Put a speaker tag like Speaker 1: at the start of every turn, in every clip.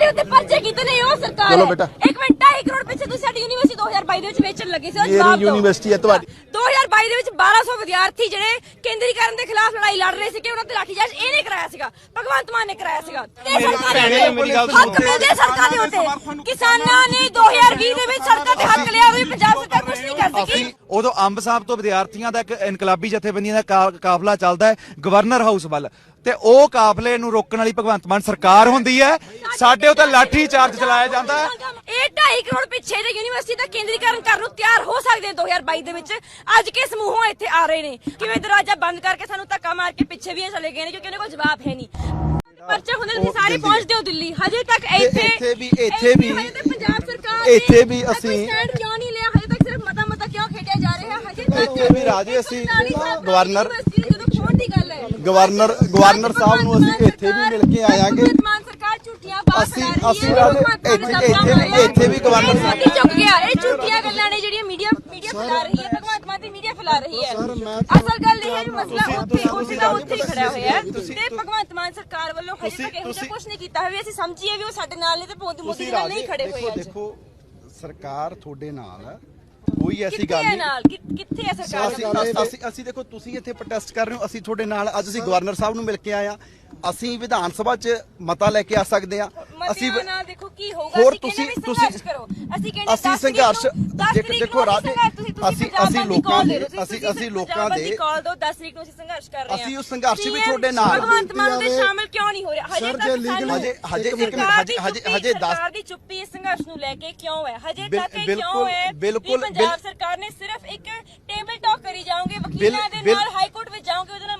Speaker 1: ਸਾਡੇ ਉੱਤੇ ਪਰਚੇ ਕੀਤੇ ਨੇ ਉਹ ਸਰਕਾਰ
Speaker 2: ਚਲੋ। ਬੇਟਾ।
Speaker 1: ਇੱਕ ਮਿੰਟ 2.5 ਕਰੋੜ ਪਿੱਛੇ ਤੁਸੀਂ ਸਾਡੀ ਯੂਨੀਵਰਸਿਟੀ 2022 ਦੇ ਵਿੱਚ ਵੇਚਣ ਲੱਗੇ ਸੀ ਉਹ
Speaker 2: ਮੇਰੀ
Speaker 1: ਜਵਾਬ ਦਿਓ
Speaker 2: ਯੂਨੀਵਰਸਿਟੀ ਹੈ ਤੁਹਾਡੀ
Speaker 1: 2022 ਦੇ ਵਿੱਚ 1200 ਵਿਦਿਆਰਥੀ ਜਿਹੜੇ ਕੇਂਦਰੀਕਰਨ ਦੇ ਖਿਲਾਫ ਲੜਾਈ ਲੜ ਰਹੇ ਸੀ ਕਿ ਉਹਨਾਂ ਤੇ ਲਾਠੀਚਾਰਜ ਇਹਨੇ ਕਰਾਇਆ ਸੀਗਾ ਭਗਵੰਤ ਮਾਨ ਨੇ ਕਰਾਇਆ ਸੀਗਾ ਤੇ ਸਰਕਾਰ
Speaker 3: ਭੈਣੇ, ਮੇਰੀ ਗੱਲ ਸੁਣੋ।
Speaker 1: ਹੱਕ ਮਿਲਦੇ ਸੜਕਾਂ ਦੇ ਉੱਤੇ ਕਿਸਾਨਾਂ ਨੇ 2020 ਦੇ ਵਿੱਚ ਸੜਕਾਂ ਤੇ ਹੱਕ ਲਿਆ ਵੀ ਪੰਜਾਬ ਸਰਕਾਰ ਕੁਝ ਨਹੀਂ ਕਰ ਸਕੀ
Speaker 3: ਅਸੀਂ ਉਦੋਂ ਅੰਬ ਸਾਹਿਬ ਤੋਂ ਵਿਦਿਆਰਥੀਆਂ ਦਾ ਇੱਕ ਇਨਕਲਾਬੀ ਜਥੇਬੰਦੀਆਂ ਦਾ ਕਾ- ਕਾਫਲਾ ਚੱਲਦਾ ਹੈ ਗਵਰਨਰ ਹਾਊਸ ਵੱਲ ਤੇ ਉਹ ਕਾਫਲੇ ਨੂੰ ਰੋਕਣ ਵਾਲੀ ਭਗਵੰਤ ਮਾਨ ਸਰਕਾਰ ਹੁੰਦੀ ਹੈ। ਸਾਡੇ ਉੱਤੇ ਲਾਠੀ ਚਾਰਜ ਚਲਾਇਆ ਜਾਂਦਾ ਹੈ।
Speaker 1: ਇਹ 2.5 ਕਰੋੜ ਪਿੱਛੇ ਜੇ ਯੂਨੀਵਰਸਿਟੀ ਦਾ ਕੇਂਦਰੀਕਰਨ ਕਰਨ ਨੂੰ ਤਿਆਰ ਹੋ ਸਕਦੇ ਨੇ 2022 ਦੇ ਵਿੱਚ। ਅੱਜ ਕੇ ਸਮੂਹੋਂ ਇੱਥੇ ਆ ਰਹੇ ਨੇ। ਕਿਵੇਂ ਦਰਵਾਜ਼ਾ ਬੰਦ ਕਰਕੇ ਸਾਨੂੰ ਧੱਕਾ ਮਾਰ ਕੇ ਪਿੱਛੇ ਵੀ ਇਹ ਚਲੇ ਗਏ ਨੇ ਕਿਉਂਕਿ ਉਹਨਾਂ ਕੋਲ ਜਵਾਬ ਹੈ ਨਹੀਂ। ਪਰਚਾ ਹੁੰਦੇ ਤੁਸੀਂ ਸਾਰੇ ਪਹੁੰਚਦੇ ਹੋ ਦਿੱਲੀ। ਹਜੇ ਤੱਕ ਇੱਥੇ
Speaker 2: ਇੱਥੇ ਵੀ- ਇੱਥੇ ਵੀ-
Speaker 1: ਪੰਜਾਬ ਸਰਕਾਰ
Speaker 2: ਇੱਥੇ ਵੀ ਅਸੀਂ-
Speaker 1: stand ਕਿਉਂ ਨਹੀਂ ਲਿਆ? ਹਜੇ ਤੱਕ ਸਿਰਫ ਮਤਾ ਮਤਾ ਕਿਉਂ ਖੇਡਿਆ ਜਾ ਰਿਹਾ? ਹਜੇ ਤੱਕ
Speaker 2: ਇੱਥੇ ਵੀ ਰਾਜੇ ਅਸੀਂ
Speaker 1: 47 ਸਾਲ
Speaker 2: ਗਵਰਨਰ- ਗਵਰਨਰ ਗਵਰਨਰ ਸਾਹਿਬ ਨੂੰ ਅਸੀਂ ਇੱਥੇ ਵੀ ਮਿਲ ਕੇ ਆਇਆਂਗੇ ਅਸੀਂ- ਅਸੀਂ ਇੱਥੇ- ਇੱਥੇ ਵੀ- ਗਵਰਨਰ
Speaker 1: ਸਾਡੀ ਚੁੱਕ ਗਿਆ ਇਹ ਝੂਠੀਆਂ ਗੱਲਾਂ ਨੇ ਜਿਹੜੀਆਂ ਮੀਡੀਆ ਮੀਡੀਆ ਫੈਲਾ ਰਹੀ ਹੈ ਭਗਵੰਤ ਮਾਨ ਦੀ ਮੀਡੀਆ ਫੈਲਾ ਰਹੀ ਹੈ। ਅਸਲ ਗੱਲ ਇਹ ਹੈ ਵੀ ਮਸਲਾ ਉੱਥੇ ਉੱਥੇ ਦਾ ਉੱਥੇ ਹੀ ਖੜਾ ਹੋਇਆ ਹੈ ਤੇ ਭਗਵੰਤ ਮਾਨ ਸਰਕਾਰ ਵੱਲੋਂ ਹਜੇ ਤੱਕ ਇਹੋ ਜਿਹਾ ਕੁਝ ਨਹੀਂ ਕੀਤਾ ਹੋਇਆ ਵੀ ਅਸੀਂ ਸਮਝੀਏ ਵੀ ਉਹ ਸਾਡੇ ਨਾਲ ਨਹੀਂ ਤੇ ਮੋਦੀ ਨਾਲ ਨਹੀਂ ਖੜੇ ਹੋਏ ਅੱਜ।
Speaker 2: ਦੇਖੋ ਸਰਕਾਰ ਤੁਹਾਡੇ ਨਾਲ ਹੈ। ਕੋਈ ਐਸੀ ਗੱਲ ਨਹੀਂ।
Speaker 1: ਨਾਲ? ਕਿੱਥੇ ਹੈ ਸਰਕਾਰ
Speaker 2: ਅਸੀਂ ਅਸੀਂ- ਅਸੀਂ ਅਸੀਂ ਦੇਖੋ ਤੁਸੀਂ ਇੱਥੇ ਪ੍ਰੋਟੈਸਟ ਕਰ ਰਹੇ ਹੋ। ਅਸੀਂ ਤੁਹਾਡੇ ਨਾਲ ਅੱਜ ਅਸੀਂ ਗਵਰਨਰ ਸਾਹਿਬ ਨੂੰ ਮਿਲ ਕੇ ਆਏ ਆ ਅਸੀਂ ਵਿਧਾਨ ਸਭਾ 'ਚ ਮਤਾ ਲੈ ਕੇ ਆ ਸਕਦੇ ਆ ਅਸੀਂ
Speaker 1: ਮਤਿਆਂ ਨਾਲ ਦੇਖੋ ਕੀ ਹੋਊਗਾ
Speaker 2: ਹੋਰ ਤੁਸੀਂ-
Speaker 1: ਵੀ
Speaker 2: ਤੁਸੀਂ-
Speaker 1: ਅਸੀਂ ਕਹਿੰਦੇ
Speaker 2: ਅਸੀਂ
Speaker 1: 10 ਤਰੀਕ
Speaker 2: ਸੰਘਰਸ਼
Speaker 1: ਨੂੰ- 10
Speaker 2: ਦੇਖੋ- ਰਾਜੇ, ਅਸੀਂ- ਅਸੀਂ ਲੋਕਾਂ ਦੇ- ਅਸੀਂ- ਅਸੀਂ ਲੋਕਾਂ
Speaker 1: ਬੰਦ ਦੀ
Speaker 2: ਦੇ-
Speaker 1: call ਦਿਓ 10 ਤਰੀਕ ਨੂੰ ਅਸੀਂ ਸੰਘਰਸ਼ ਕਰ ਰਹੇ ਹਾਂ।
Speaker 2: ਅਸੀਂ ਉਸ ਸੰਘਰਸ਼
Speaker 1: CM
Speaker 2: ਤੁਹਾਡੇ ਨਾਲ।
Speaker 1: ਭਗਵੰਤ ਮਾਨ ਦੇ ਸ਼ਾਮਲ ਕਿਉਂ ਨਹੀਂ ਹੋ ਰਿਹਾ? ਹਜੇ ਤੱਕ
Speaker 2: ਹਜੇ ਹਜੇ ਇੱਕ ਮਿੰਟ ਹਜੇ ਹਜੇ
Speaker 1: ਚੁੱਪੀ-
Speaker 2: ਹਜੇ 10
Speaker 1: ਸਰਕਾਰ ਦੀ ਚੁੱਪੀ ਇਸ ਸੰਘਰਸ਼ ਨੂੰ ਲੈ ਕੇ ਕਿਉਂ ਹੈ? ਹਜੇ
Speaker 2: ਬਿਲ-
Speaker 1: ਤੱਕ ਇਹ
Speaker 2: ਬਿਲਕੁਲ-
Speaker 1: ਕਿਉਂ ਹੈ
Speaker 2: ਬਿਲਕੁਲ-
Speaker 1: ਵੀ ਪੰਜਾਬ ਸਰਕਾਰ ਨੇ ਸਿਰਫ ਇੱਕ ਟੇਬਲ ਟਾਕ ਕਰੀ ਜਾਓਗੇ ਵਕੀਲਾਂ ਦੇ
Speaker 2: ਬਿਲ-
Speaker 1: ਨਾਲ ਹਾਈ ਕੋਰਟ ਵਿੱਚ ਜਾਓਗੇ ਉਹਦੇ ਨਾਲ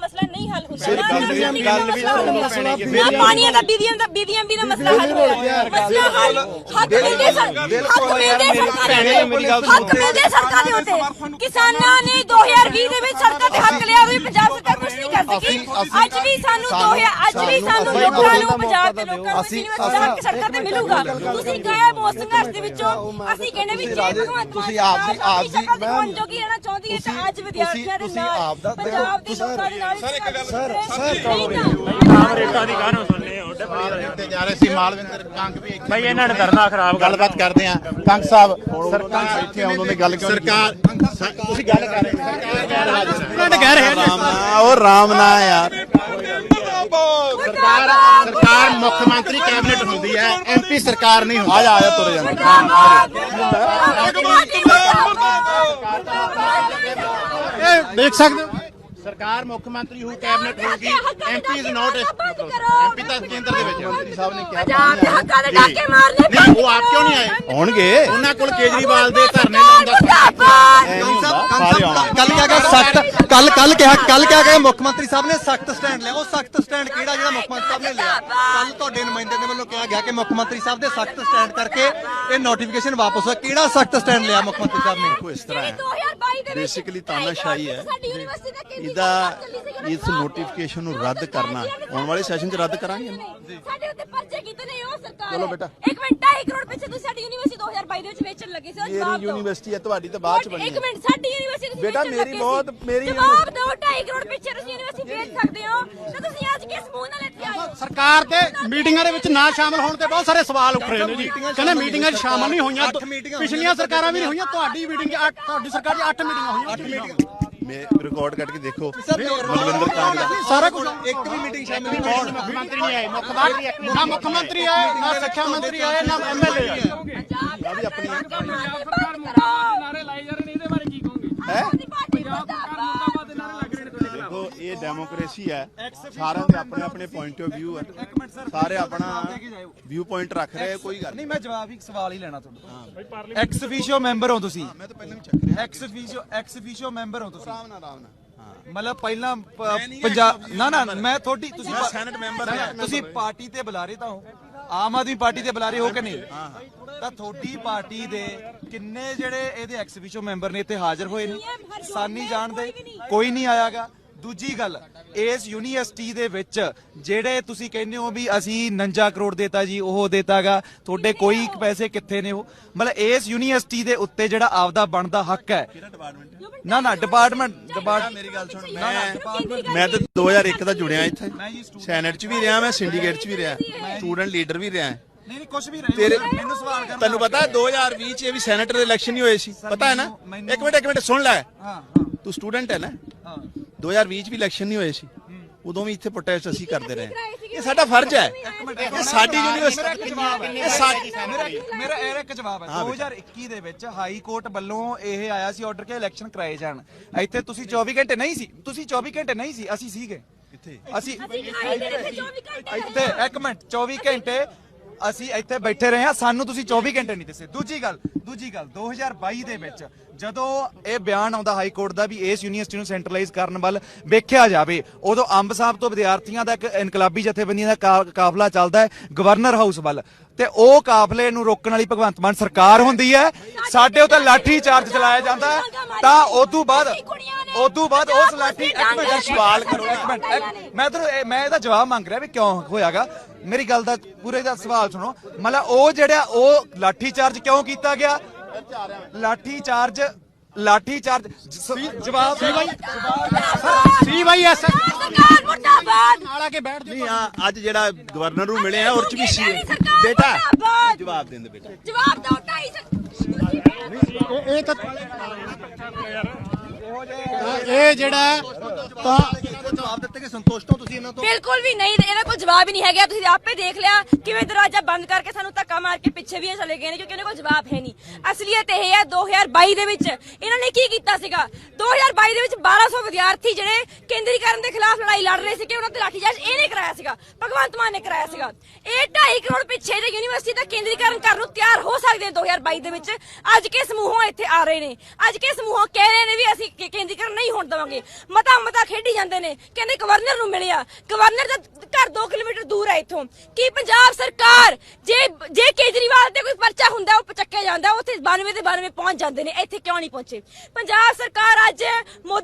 Speaker 2: ਸਿਰ ਗੱਲ ਗੱਲ ਵੀ
Speaker 1: ਮਸਲਾ
Speaker 2: ਤੁਹਾਨੂੰ ਕਿ
Speaker 1: ਨਾ ਪਾਣੀਆਂ ਦਾ ਬੀਬੀਐਮ ਦਾ ਬੀਬੀਐਮਬੀ ਦਾ ਮਸਲਾ ਹੱਲ ਹੋਇਆ। ਮਸਲਾ ਹੱਲ ਹੱਕ ਮਿਲਦੇ ਸਰ ਹੱਕ ਮਿਲਦੇ ਸਰਕਾਰ ਦੇ ਹੱਕ ਮਿਲਦੇ ਸਰਕਾਰ ਦੇ ਕਿਸਾਨਾਂ ਨੇ 2020 ਦੇ ਵਿੱਚ ਸੜਕਾਂ ਤੇ ਹੱਕ ਲਿਆ ਵੀ ਪੰਜਾਬ ਸਰਕਾਰ ਕੁਝ ਨਹੀਂ ਕਰ ਸਕੀ। ਅੱਜ ਵੀ ਸਾਨੂੰ 2000 ਅੱਜ ਵੀ ਸਾਨੂੰ ਲੋਕਾਂ ਨੂੰ ਪੰਜਾਬ ਦੇ ਲੋਕਾਂ ਨੂੰ
Speaker 2: ਅਸੀਂ-
Speaker 1: ਹੱਕ ਸੜਕਾਂ ਤੇ ਮਿਲੂਗਾ। ਤੁਸੀਂ ਗਾਇਬ ਹੋ ਸੰਘਰਸ਼ ਦੇ ਵਿੱਚੋਂ। ਅਸੀਂ ਕਹਿੰਦੇ ਵੀ ਜੇ ਭਗਵੰਤ
Speaker 2: ਤੁਸੀਂ ਆਪ ਦੀ- ਆਪ ਦੀ-
Speaker 1: ਸ਼ਕਲ ਦਿਖਾਉਣ ਜੋਗੀ ਰਹਿਣਾ ਚਾਹੁੰਦੀ ਹੈ ਤਾਂ ਅੱਜ ਵਿਦਿਆਰਥੀਆਂ ਦੇ ਨਾਲ ਪੰਜਾਬ ਦੇ ਲੋਕਾਂ ਦੇ ਨਾਲ ਸਰ ਇੱਕ ਗੱਲ ਸਰ
Speaker 4: ਤੇ ਜਾ ਰਹੇ ਸੀ ਮਾਲਵਿੰਦਰ ਕੰਗ ਵੀ ਇੱਥੇ
Speaker 5: ਭਾਈ ਇਹਨਾਂ ਨੇ ਧਰਨਾ ਖਰਾਬ ਕਰ
Speaker 4: ਗੱਲਬਾਤ ਕਰਦੇ ਆ ਕੰਗ ਸਾਹਿਬ ਸਰਕਾਰ ਇੱਥੇ ਆਉਂਦੋਂ ਦੀ ਗੱਲ ਕਿਉਂ ਸਰਕਾਰ ਤੁਸੀਂ ਗੱਲ ਕਰ ਰਹੇ ਸਰਕਾਰ ਕਹਿ ਰਹੇ
Speaker 2: ਨਾ ਉਹ ਰਾਮ ਨਾ ਯਾਰ
Speaker 4: ਸਰਕਾਰ ਸਰਕਾਰ ਮੁੱਖ ਮੰਤਰੀ ਕੈਬਨਿਟ ਹੁੰਦੀ ਹੈ। ਐਮਪੀ ਸਰਕਾਰ ਨਹੀਂ ਹੁੰਦੀ।
Speaker 2: ਆ ਜਾ ਆ ਜਾ ਤੁਰ ਜਾ
Speaker 4: ਇਹ ਦੇਖ ਸਕਦੇ ਹੋ? ਸਰਕਾਰ ਮੁੱਖ ਮੰਤਰੀ ਹੂ ਕੈਬਨਿਟ ਹੋਊਗੀ ਐਮਪੀ ਇਜ਼ ਨਾਟ ਐਮਪੀ ਤਾਂ ਕੇਂਦਰ ਦੇ ਵਿੱਚ ਮੰਤਰੀ ਸਾਹਿਬ ਨੇ ਕਿਹਾ
Speaker 1: ਪੰਜਾਬ ਦੇ ਹੱਕਾਂ ਦੇ ਡਾਕੇ ਮਾਰਨੇ
Speaker 4: ਨਹੀਂ ਉਹ ਆਪ ਕਿਉਂ ਨਹੀਂ ਆਏ?
Speaker 2: ਹੋਣਗੇ
Speaker 4: ਉਹਨਾਂ ਕੋਲ ਕੇਜਰੀਵਾਲ ਦੇ ਧਰਨੇ ਲਾਉਣ ਦਾ
Speaker 6: ਕੱਲ ਕਿਹਾ ਗਿਆ ਸਖਤ ਕੱਲ ਕੱਲ ਕਿਹਾ ਕੱਲ ਕਿਹਾ ਗਿਆ ਮੁੱਖ ਮੰਤਰੀ ਸਾਹਿਬ ਨੇ ਸਖਤ ਸਟੈਂਡ ਲਿਆ। ਉਹ ਸਖਤ ਸਟੈਂਡ ਕਿਹੜਾ ਜਿਹੜਾ ਮੁੱਖ ਮੰਤਰੀ ਸਾਹਿਬ ਨੇ ਲਿਆ? ਕੱਲ ਤੁਹਾਡੇ ਨੁਮਾਇੰਦੇ ਦੇ ਵੱਲੋਂ ਕਿਹਾ ਗਿਆ ਕਿ ਮੁੱਖ ਮੰਤਰੀ ਸਾਹਿਬ ਦੇ ਸਖਤ ਸਟੈਂਡ ਕਰਕੇ ਇਹ ਨੋਟੀਫਿਕੇਸ਼ਨ ਵਾਪਸ ਹੋਇਆ। ਕਿਹੜਾ ਸਖਤ ਸਟੈਂਡ ਲਿਆ ਮੁੱਖ ਮੰਤਰੀ ਸਾਹਿਬ ਨੇ?
Speaker 2: ਕੋਈ ਇਸ ਤਰ੍ਹਾਂ ਹੈ।
Speaker 1: ਬੇਸਿਕਲੀ
Speaker 2: ਤਾਨਾਸ਼ਾਹੀ ਹੈ। ਇਹਦਾ ਇਸ ਨੋਟੀਫਿਕੇਸ਼ਨ ਨੂੰ ਰੱਦ ਕਰਨਾ। ਆਉਣ ਵਾਲੇ ਸੈਸ਼ਨ 'ਚ ਰੱਦ ਕਰਾਂਗੇ।
Speaker 1: ਸਾਡੇ ਉੱਤੇ ਪਰਚੇ ਕੀਤੇ ਨੇ ਉਹ ਸਰਕਾਰ।
Speaker 2: ਚਲੋ। ਬੇਟਾ।
Speaker 1: ਇੱਕ ਮਿੰਟ 2.5 ਕਰੋੜ ਪਿੱਛੇ ਤੁਸੀਂ ਸਾਡੀ ਯੂਨੀਵਰਸਿਟੀ 2022 ਦੇ ਵਿੱਚ ਵੇਚਣ ਲੱਗੇ ਸੀ ਉਹ ਜਵਾਬ
Speaker 2: ਮੇਰੀ
Speaker 1: ਦਿਓ।
Speaker 2: ਯੂਨੀਵਰਸਿਟੀ ਹੈ ਤੁਹਾਡੀ ਤਾਂ ਬਾਅਦ 'ਚ ਬਣੀ
Speaker 1: ਇੱਕ
Speaker 2: ਹੈ।
Speaker 1: ਮਿੰਟ ਸਾਡੀ ਯੂਨੀਵਰਸਿਟੀ
Speaker 2: ਬੇਟਾ, ਮੇਰੀ ਬਹੁਤ-। ਮੇਰੀ
Speaker 1: ਜਵਾਬ ਦਿਓ 2.5 ਕਰੋੜ ਪਿੱਛੇ ਤੁਸੀਂ ਯੂਨੀਵਰਸਿਟੀ ਵੇਚ ਸਕਦੇ ਹੋ। ਤੇ ਤੁਸੀਂ ਅੱਜ ਕਿਸ ਮੂੰਹ ਨਾਲ ਇੱਥੇ ਆਏ ਹੋ?
Speaker 7: ਸਰਕਾਰ ਦੇ ਮੀਟਿੰਗਾਂ ਦੇ ਵਿੱਚ ਨਾ ਸ਼ਾਮਲ ਹੋਣ ਤੇ ਬਹੁਤ ਸਾਰੇ ਸਵਾਲ ਉੱਠ ਰਹੇ ਨੇ ਜੀ। ਕਹਿੰਦੇ ਮੀਟਿੰਗਾਂ 'ਚ ਸ਼ਾਮਲ ਨਹੀਂ ਹੋਈਆਂ
Speaker 6: ਮੀਟਿੰਗਾਂ
Speaker 7: ਪਿਛਲੀਆਂ ਸਰਕਾਰਾਂ ਵੀ ਨਹੀਂ ਹੋਈਆਂ ਤੁਹਾਡੀ ਮੀਟਿੰਗ 'ਚ ਅੱਠ ਤੁਹਾਡੀ ਸਰਕਾਰ 'ਚ 8 ਮੀਟਿੰਗਾਂ ਹੋਈਆਂ।
Speaker 2: ਮੈਂ ਰਿਕਾਰਡ ਕੱਟ ਕੇ ਦੇਖੋ। ਮਲਵਿੰਦਰ ਕਾਂਗ ਦਾ
Speaker 7: ਸਾਰਾ ਕੁਝ
Speaker 6: ਇੱਕ ਵੀ ਮੀਟਿੰਗ ਸ਼ਾਮਿਲ ਨਹੀਂ ਹੋਣ
Speaker 4: ਮੁੱਖ ਮੰਤਰੀ ਨਹੀਂ ਆਏ ਮੁੱਖ ਮੰਤਰੀ ਇੱਕ
Speaker 7: ਨਾ ਮੁੱਖ ਮੰਤਰੀ ਆਏ ਨਾ ਸਿੱਖਿਆ ਮੰਤਰੀ ਆਏ ਨਾ ਐਮਐਲਏ ਆਏ।
Speaker 1: ਪੰਜਾਬ ਦੀ ਆਪਣੀ ਨਾਰੇ ਲਾਏ ਜਾ ਰਹੇ ਨੇ ਇਹਦੇ ਬਾਰੇ ਕੀ ਕਹੋਗੇ? ਹੈ?
Speaker 2: ਦੇਖੋ ਇਹ ਡੈਮੋਕ੍ਰੇਸੀ ਹੈ। ਸਾਰਿਆਂ ਦੇ ਆਪਣੇ ਆਪਣੇ ਪੁਆਇੰਟ ਆਫ View ਹੈ। ਸਾਰੇ ਆਪਣਾ ਵਿਊ ਪੁਆਇੰਟ ਰੱਖ ਰਹੇ ਆ, ਕੋਈ ਗੱਲ ਨਹੀਂ
Speaker 6: ਨਹੀਂ। ਮੈਂ ਜਵਾਬ ਇੱਕ ਸਵਾਲ ਹੀ ਲੈਣਾ ਤੁਹਾਡਾ ਐਕਸ ਅਫੀਸ਼ੀਓ ਮੈਂਬਰ ਹੋ ਤੁਸੀਂ।
Speaker 2: ਮੈਂ ਤਾਂ ਪਹਿਲਾਂ ਵੀ ਚੱਕ ਰਿਹਾ
Speaker 6: ex officio ex officio member ਹੋ ਤੁਸੀਂ।
Speaker 2: ਆਰਾਮ ਨਾਲ ਆਰਾਮ ਨਾਲ।
Speaker 6: ਮਤਲਬ ਪਹਿਲਾਂ ਪੰਜਾਬ ਨਾ ਨਾ ਮੈਂ ਤੁਹਾਡੀ ਤੁਸੀਂ
Speaker 2: ਮੈਂ ਸੈਨੇਟ ਮੈਂਬਰ ਹਾਂ।
Speaker 6: ਤੁਸੀਂ ਪਾਰਟੀ ਤੇ ਬੁਲਾਰੇ ਤਾਂ ਹੋ। ਆਮ ਆਦਮੀ ਪਾਰਟੀ ਤੇ ਬੁਲਾਰੇ ਹੋ ਕਿ ਨਹੀਂ? ਤਾਂ ਤੁਹਾਡੀ ਪਾਰਟੀ ਦੇ ਕਿੰਨੇ ਜਿਹੜੇ ਇਹਦੇ ਐਕਸੀਬਿਸ਼ਨ ਮੈਂਬਰ ਨੇ ਇੱਥੇ ਹਾਜ਼ਰ ਹੋਏ ਨੇ? ਸਾਨੀ ਜਾਣਦੇ? ਕੋਈ ਨਹੀਂ ਆਇਆਗਾ। ਦੂਜੀ ਗੱਲ ਇਸ ਯੂਨੀਵਰਸਿਟੀ ਦੇ ਵਿੱਚ ਜਿਹੜੇ ਤੁਸੀਂ ਕਹਿੰਦੇ ਹੋ ਵੀ ਅਸੀਂ 49 ਕਰੋੜ ਦੇਤਾ ਜੀ ਉਹ ਦੇਤਾਗਾ ਤੁਹਾਡੇ ਕੋਈ ਪੈਸੇ ਕਿੱਥੇ ਨੇ ਉਹ? ਮਤਲਬ ਇਸ ਯੂਨੀਵਰਸਿਟੀ ਦੇ ਉੱਤੇ ਜਿਹੜਾ ਆਪਦਾ ਬਣਦਾ ਹੱਕ ਹੈ। ਨਾ ਨਾ ਡਿਪਾਰਟਮੈਂਟ ਡਿਪਾਰਟਮੈਂਟ
Speaker 2: ਮੇਰੀ ਗੱਲ ਸੁਣ ਮੈਂ ਮੈਂ ਤਾਂ 2001 ਦਾ ਜੁੜਿਆ ਇੱਥੇ। ਸੈਨੇਟ 'ਚ ਵੀ ਰਿਹਾ ਮੈਂ ਸਿੰਡੀਕੇਟ 'ਚ ਵੀ ਰਿਹਾ। ਸਟੂਡੈਂਟ ਲੀਡਰ ਵੀ ਰਿਹਾ।
Speaker 6: ਨਹੀਂ ਨਹੀਂ ਕੁਝ ਵੀ ਰਹੇ।
Speaker 4: ਤੇਰੇ
Speaker 6: ਮੈਨੂੰ ਸਵਾਲ ਕਰਨ
Speaker 4: ਤੈਨੂੰ ਪਤਾ 2020 ਚ ਇਹ ਵੀ ਸੈਨੇਟਰ ਦੇ ਇਲੈਕਸ਼ਨ ਹੀ ਹੋਏ ਸੀ। ਪਤਾ ਹੈ ਨਾ? ਇੱਕ ਮਿੰਟ ਇੱਕ ਮਿੰਟ ਸੁਣ ਲੈ।
Speaker 6: ਹਾਂ ਹਾਂ।
Speaker 4: ਤੂੰ ਸਟੂਡੈਂਟ ਹੈ ਨਾ? 2020 ਚ ਵੀ ਇਲੈਕਸ਼ਨ ਨਹੀਂ ਹੋਏ ਸੀ। ਉਦੋਂ ਵੀ ਇੱਥੇ ਪ੍ਰੋਟੈਸਟ ਅਸੀਂ ਕਰਦੇ ਰਹੇ। ਇਹ ਸਾਡਾ ਫਰਜ਼ ਹੈ। ਇਹ ਸਾਡੀ ਯੂਨੀਵਰਸਿਟੀ ਇਹ ਸਾਡੀ
Speaker 6: ਮੇਰਾ ਮੇਰਾ ਇਹ ਇੱਕ ਜਵਾਬ ਹੈ। 2021 ਦੇ ਵਿੱਚ ਹਾਈ ਕੋਰਟ ਵੱਲੋਂ ਇਹ ਆਇਆ ਸੀ ਆਰਡਰ ਕਿ ਇਲੈਕਸ਼ਨ ਕਰਾਏ ਜਾਣ। ਇੱਥੇ ਤੁਸੀਂ 24 ਘੰਟੇ ਨਹੀਂ ਸੀ। ਤੁਸੀਂ 24 ਘੰਟੇ ਨਹੀਂ ਸੀ। ਅਸੀਂ ਸੀਗੇ। ਕਿੱਥੇ? ਅਸੀਂ ਇੱਥੇ ਇੱਕ ਮਿੰਟ। 24 ਘੰਟੇ ਅਸੀਂ ਇੱਥੇ ਬੈਠੇ ਰਹੇ ਹਾਂ। ਸਾਨੂੰ ਤੁਸੀਂ 24 ਘੰਟੇ ਨਹੀਂ ਦੱਸੇ। ਦੂਜੀ ਗੱਲ ਦੂਜੀ ਗੱਲ 2022 ਦੇ ਵਿੱਚ ਜਦੋਂ ਇਹ ਬਿਆਨ ਆਉਂਦਾ ਹਾਈ ਕੋਰਟ ਦਾ ਵੀ ਇਸ ਯੂਨੀਵਰਸਿਟੀ ਨੂੰ ਸੈਂਟਰਲਾਈਜ਼ ਕਰਨ ਵੱਲ ਵੇਖਿਆ ਜਾਵੇ, ਉਦੋਂ ਅੰਬ ਸਾਹਿਬ ਤੋਂ ਵਿਦਿਆਰਥੀਆਂ ਦਾ ਇੱਕ ਇਨਕਲਾਬੀ ਜਥੇਬੰਦੀਆਂ ਦਾ ਕਾ- ਕਾਫਲਾ ਚੱਲਦਾ ਹੈ, ਗਵਰਨਰ ਹਾਊਸ ਵੱਲ। ਤੇ ਉਹ ਕਾਫਲੇ ਨੂੰ ਰੋਕਣ ਵਾਲੀ ਭਗਵੰਤ ਮਾਨ ਸਰਕਾਰ ਹੁੰਦੀ ਹੈ। ਸਾਡੇ ਉੱਤੇ ਲਾਠੀ ਚਾਰਜ ਚਲਾਇਆ ਜਾਂਦਾ ਹੈ। ਤਾਂ ਉਦੋਂ ਬਾਅਦ ਉਦੋਂ ਬਾਅਦ ਉਸ ਲਾਠੀ ਇੱਕ ਮਿੰਟ ਸਵਾਲ ਕਰੋ, ਇੱਕ ਮਿੰਟ ਮੈਂ ਤੁਹਾਨੂੰ ਮੈਂ ਇਹਦਾ ਜਵਾਬ ਮੰਗ ਰਿਹਾ ਵੀ ਕਿਉਂ ਹੋਇਆਗਾ। ਮੇਰੀ ਗੱਲ ਦਾ ਪੂਰੇ ਦਾ ਸਵਾਲ ਸੁਣੋ। ਮਤਲਬ ਉਹ ਜਿਹੜਾ ਉਹ ਲਾਠੀ ਚਾਰਜ ਕਿਉਂ ਕੀਤਾ ਗਿਆ? ਲਾਠੀ ਚਾਰਜ ਲਾਠੀ ਚਾਰਜ ਜਵਾਬ
Speaker 7: ਸੀ ਬਾਈ ਐਸ
Speaker 1: ਸਰਕਾਰ ਮੁਰਦਾਬਾਦ!
Speaker 7: ਨਾਲ ਆ ਕੇ ਬੈਠ
Speaker 4: ਨਹੀਂ ਆ ਅੱਜ ਜਿਹੜਾ ਗਵਰਨਰ ਨੂੰ ਮਿਲੇ ਆ ਉਹ ਚ ਵੀ ਸੀ। ਬੇਟਾ। ਜਵਾਬ ਦੇਣ ਦੇ ਬੇਟਾ।
Speaker 1: ਜਵਾਬ ਦਿਓ ਢਾਈ ਸੌ
Speaker 7: ਇਹ ਇਹ ਤਾਂ ਇਹ ਜਿਹੜਾ ਤਾਂ
Speaker 4: ਸੰਤੁਸ਼ਟ ਹੋ ਤੁਸੀਂ ਇਹਨਾਂ ਤੋਂ?
Speaker 1: ਬਿਲਕੁਲ ਵੀ ਨਹੀਂ, ਇਹਦਾ ਕੋਈ ਜਵਾਬ ਹੀ ਨਹੀਂ ਹੈਗਾ। ਤੁਸੀਂ ਆਪੇ ਦੇਖ ਲਿਆ ਕਿਵੇਂ ਦਰਵਾਜ਼ਾ ਬੰਦ ਕਰਕੇ ਸਾਨੂੰ ਧੱਕਾ ਮਾਰ ਕੇ ਪਿੱਛੇ ਵੀ ਇਹ ਚਲੇ ਗਏ ਨੇ, ਕਿਉਂਕਿ ਇਹਨਾਂ ਕੋਲ ਜਵਾਬ ਹੈ ਨਹੀਂ। ਅਸਲੀਅਤ ਇਹ ਹੈ 2022 ਦੇ ਵਿੱਚ ਇਹਨਾਂ ਨੇ ਕੀ ਕੀਤਾ ਸੀਗਾ? 2022 ਦੇ ਵਿੱਚ 1200 ਵਿਦਿਆਰਥੀ ਜਿਹੜੇ ਕੇਂਦਰੀਕਰਨ ਦੇ ਖਿਲਾਫ ਲੜਾਈ ਲੜ ਰਹੇ ਸੀ ਕਿ ਉਹਨਾਂ ਤੇ ਲਾਠੀਚਾਰਜ ਇਹਨੇ ਕਰਾਇਆ ਸੀਗਾ, ਭਗਵੰਤ ਮਾਨ ਨੇ ਕਰਾਇਆ ਸੀਗਾ। ਇਹ 2.5 ਕਰੋੜ ਪਿੱਛੇ ਜੇ ਯੂਨੀਵਰਸਿਟੀ ਦਾ ਕੇਂਦਰੀਕਰਨ ਕਰਨ ਨੂੰ ਤਿਆਰ ਹੋ ਸਕਦੇ ਨੇ 2022 ਦੇ ਵਿੱਚ। ਅੱਜ ਕੇ ਸਮੂਹੋਂ ਇੱਥੇ ਆ ਰਹੇ ਨੇ। ਅੱਜ ਕੇ ਸਮੂਹੋਂ ਕਹਿ ਰਹੇ ਨੇ ਵੀ ਅਸੀਂ ਕੇਂਦਰੀਕਰਨ ਨਹੀਂ ਹੋਣ ਦੇਵਾਂਗੇ। ਮਤਾ ਮਤਾ ਖੇਡੀ ਜਾਂਦੇ ਨੇ। ਕਹਿੰਦੇ ਗਵਰਨਰ ਨੂੰ ਮਿਲਿਆ। ਗਵਰਨਰ ਦਾ ਘਰ 2 ਕਿਲੋਮੀਟਰ ਦੂਰ ਹੈ ਇੱਥੋਂ। ਕੀ ਪੰਜਾਬ ਸਰਕਾਰ ਜੇ ਜੇ ਕੇਜਰੀਵਾਲ ਤੇ ਕੋਈ ਪਰਚਾ ਹੁੰਦਾ, ਉਹ ਚੱਕਿਆ ਜਾਂਦਾ, ਉੱਥੇ 92 ਦੇ 92 ਪਹੁੰਚ ਜਾਂਦੇ ਨੇ, ਇੱਥੇ ਕਿਉਂ ਨਹੀਂ ਪਹੁੰਚੇ? ਪੰਜਾਬ ਸਰਕਾਰ ਅੱਜ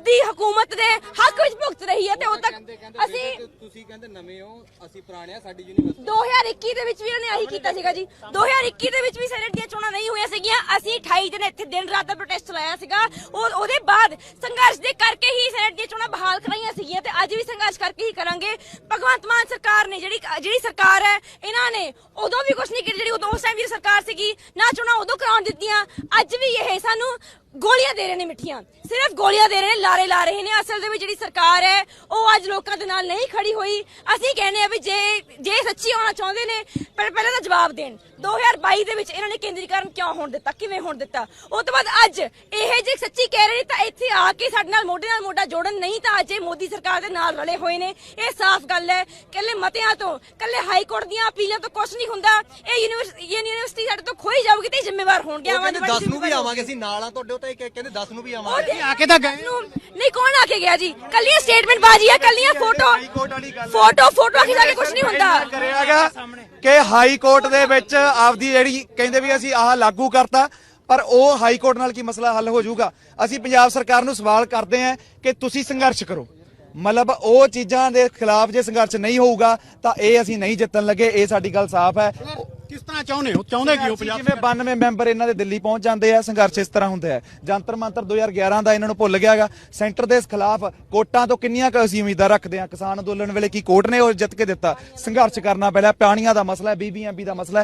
Speaker 1: ਮੋਦੀ ਹਕੂਮਤ ਦੇ ਹੱਕ ਵਿੱਚ ਭੁਗਤ ਰਹੀ ਹੈ ਤੇ ਉਦੋਂ ਤੱਕ ਅਸੀਂ
Speaker 5: ਤੁਸੀਂ ਕਹਿੰਦੇ ਨਵੇਂ ਹੋ ਅਸੀਂ ਪੁਰਾਣੇ ਆ ਸਾਡੀ ਯੂਨੀਵਰਸਿਟੀ
Speaker 1: 2021 ਦੇ ਵਿੱਚ ਵੀ ਉਹਨੇ ਆਹੀ ਕੀਤਾ ਸੀਗਾ ਜੀ। 2021 ਦੇ ਵਿੱਚ ਵੀ ਸੈਨੇਟ ਦੀਆਂ ਚੋਣਾਂ ਨਹੀਂ ਹੋਈਆਂ ਸੀਗੀਆਂ। ਅਸੀਂ 28 ਦਿਨ ਇੱਥੇ ਦਿਨ ਰਾਤ ਦਾ ਪ੍ਰੋਟੈਸਟ ਚਲਾਇਆ ਸੀਗਾ। ਉਹ ਉਹਦੇ ਬਾਅਦ ਸੰਘਰਸ਼ ਦੇ ਕਰਕੇ ਹੀ ਸੈਨੇਟ ਦੀਆਂ ਚੋਣਾਂ ਬਹਾਲ ਕਰਾਈਆਂ ਸੀਗੀਆਂ ਤੇ ਅੱਜ ਵੀ ਸੰਘਰਸ਼ ਕਰਕੇ ਹੀ ਕਰਾਂਗੇ। ਭਗਵੰਤ ਮਾਨ ਸਰਕਾਰ ਨੇ ਜਿਹੜੀ ਜਿਹੜੀ ਸਰਕਾਰ ਹੈ ਇਹਨਾਂ ਨੇ ਉਦੋਂ ਵੀ ਕੁਝ ਨਹੀਂ ਕੀਤਾ ਜਿਹੜੀ ਉਦੋਂ ਉਸ ਟਾਈਮ ਦੀ ਸਰਕਾਰ ਸੀਗੀ ਨਾ ਚੋਣਾਂ ਉਦੋਂ ਕਰਾਉਣ ਦਿੱਤੀਆਂ। ਅੱਜ ਵੀ ਇਹ ਸਾਨੂੰ ਗੋਲੀਆਂ ਦੇ ਰਹੇ ਨੇ ਮਿੱਠੀਆਂ। ਸਿਰਫ ਗੋਲੀਆਂ ਦੇ ਰਹੇ ਨੇ ਲਾਰੇ ਲਾ ਰਹੇ ਨੇ। ਅਸਲ ਦੇ ਵਿੱਚ ਜਿਹੜੀ ਸਰਕਾਰ ਹੈ ਉਹ ਅੱਜ ਲੋਕਾਂ ਦੇ ਨਾਲ ਨਹੀਂ ਖੜੀ ਹੋਈ। ਅਸੀਂ ਕਹਿੰਦੇ ਆ ਵੀ ਜੇ ਜੇ ਸੱਚੀ ਹੋਣਾ ਚਾਹੁੰਦੇ ਨੇ ਪਰ ਪਹਿਲਾਂ ਤਾਂ ਜਵਾਬ ਦੇਣ। 2022 ਦੇ ਵਿੱਚ ਇਹਨਾਂ ਨੇ ਕੇਂਦਰੀਕਰਨ ਕਿਉਂ ਹੋਣ ਦਿੱਤਾ? ਕਿਵੇਂ ਹੋਣ ਦਿੱਤਾ? ਉਹ ਤੋਂ ਬਾਅਦ ਅੱਜ ਇਹ ਜੇ ਸੱਚੀ ਕਹਿ ਰਹੇ ਨੇ ਤਾਂ ਇੱਥੇ ਆ ਕੇ ਸਾਡੇ ਨਾਲ ਮੋਢੇ ਨਾਲ ਮੋਢਾ ਜੋੜਨ ਨਹੀਂ ਤਾਂ ਅੱਜ ਇਹ ਮੋਦੀ ਸਰਕਾਰ ਦੇ ਨਾਲ ਰਲੇ ਹੋਏ ਨੇ। ਇਹ ਸਾਫ਼ ਗੱਲ ਹੈ। ਕੱਲੇ ਮਤਿਆਂ ਤੋਂ ਕੱਲੇ ਹਾਈ ਕੋਰਟ ਦੀਆਂ ਅਪੀਲਾਂ ਤੋਂ ਕੁਝ ਨਹੀਂ ਹੁੰਦਾ। ਇਹ ਯੂਨੀਵਰਸਿਟੀ ਸਾਡੇ ਤੋਂ ਖੋਈ ਜਾਊਗੀ ਤੇ ਜ਼ਿੰਮੇਵਾਰ ਹੋਣਗੇ। ਆਵਾਂ
Speaker 5: ਕਹਿੰਦੇ 10 ਨੂੰ ਵੀ ਆਵਾਂਗੇ ਅਸੀਂ ਨਾਲ ਆ ਤੁਹਾਡੇ ਉੱਤੇ ਕਹਿੰਦੇ 10 ਨੂੰ ਵੀ ਆਵਾਂਗੇ।
Speaker 7: ਆ ਕੇ ਤਾਂ ਗਏ।
Speaker 1: ਨਹੀਂ ਕੌਣ ਆ ਕੇ ਗਿਆ ਜੀ? ਕੱਲੀਆਂ ਸਟੇਟਮੈਂਟ ਬਾਜੀ ਆ ਕੱਲੀਆਂ ਫੋਟੋ
Speaker 3: ਕੋਰਟ ਵਾਲੀ ਗੱਲ ਹੈ।
Speaker 1: ਫੋਟੋ ਫੋਟੋ ਆਖੀ ਜਾ ਕੇ ਕੁਝ ਨਹੀਂ ਹੁੰਦਾ।
Speaker 3: ਕਰਿਆਗਾ ਕਿ ਹਾਈ ਕੋਰਟ ਦੇ ਵਿੱਚ ਆਪਦੀ ਜਿਹੜੀ ਕਹਿੰਦੇ ਵੀ ਅਸੀਂ ਆਹ ਲਾਗੂ ਕਰਤਾ ਪਰ ਉਹ ਹਾਈ ਕੋਰਟ ਨਾਲ ਕੀ ਮਸਲਾ ਹੱਲ ਹੋ ਜਾਊਗਾ? ਅਸੀਂ ਪੰਜਾਬ ਸਰਕਾਰ ਨੂੰ ਸਵਾਲ ਕਰਦੇ ਹਾਂ ਕਿ ਤੁਸੀਂ ਸੰਘਰਸ਼ ਕਰੋ। ਮਤਲਬ ਉਹ ਚੀਜ਼ਾਂ ਦੇ ਖਿਲਾਫ ਜੇ ਸੰਘਰਸ਼ ਨਹੀਂ ਹੋਊਗਾ ਤਾਂ ਇਹ ਅਸੀਂ ਨਹੀਂ ਜਿੱਤਣ ਲੱਗੇ ਇਹ ਸਾਡੀ ਗੱਲ ਸਾਫ਼ ਹੈ।
Speaker 7: ਤਰ੍ਹਾਂ ਚਾਹੁੰਦੇ ਹੋ? ਚਾਹੁੰਦੇ ਕੀ ਹੋ ਪੰਜਾਬ
Speaker 3: ਜਿਵੇਂ 92 ਮੈਂਬਰ ਇਹਨਾਂ ਦੇ ਦਿੱਲੀ ਪਹੁੰਚ ਜਾਂਦੇ ਆ ਸੰਘਰਸ਼ ਇਸ ਤਰ੍ਹਾਂ ਹੁੰਦਾ ਹੈ। ਜੰਤਰ ਮੰਤਰ 2011 ਦਾ ਇਹਨਾਂ ਨੂੰ ਭੁੱਲ ਗਿਆਗਾ। ਸੈਂਟਰ ਦੇ ਖਿਲਾਫ ਕੋਟਾਂ ਤੋਂ ਕਿੰਨੀਆਂ ਕੁ ਅਸੀਂ ਉਮੀਦਾਂ ਰੱਖਦੇ ਆ ਕਿਸਾਨ ਅੰਦੋਲਨ ਵੇਲੇ ਕੀ ਕੋਰਟ ਨੇ ਉਹ ਜਿੱਤ ਕੇ ਦਿੱਤਾ? ਸੰਘਰਸ਼ ਕਰਨਾ ਪਹਿਲਾਂ ਪਾਣੀਆਂ ਦਾ ਮਸਲਾ ਹੈ ਬੀਬੀਐਮਬੀ ਦਾ ਮਸਲਾ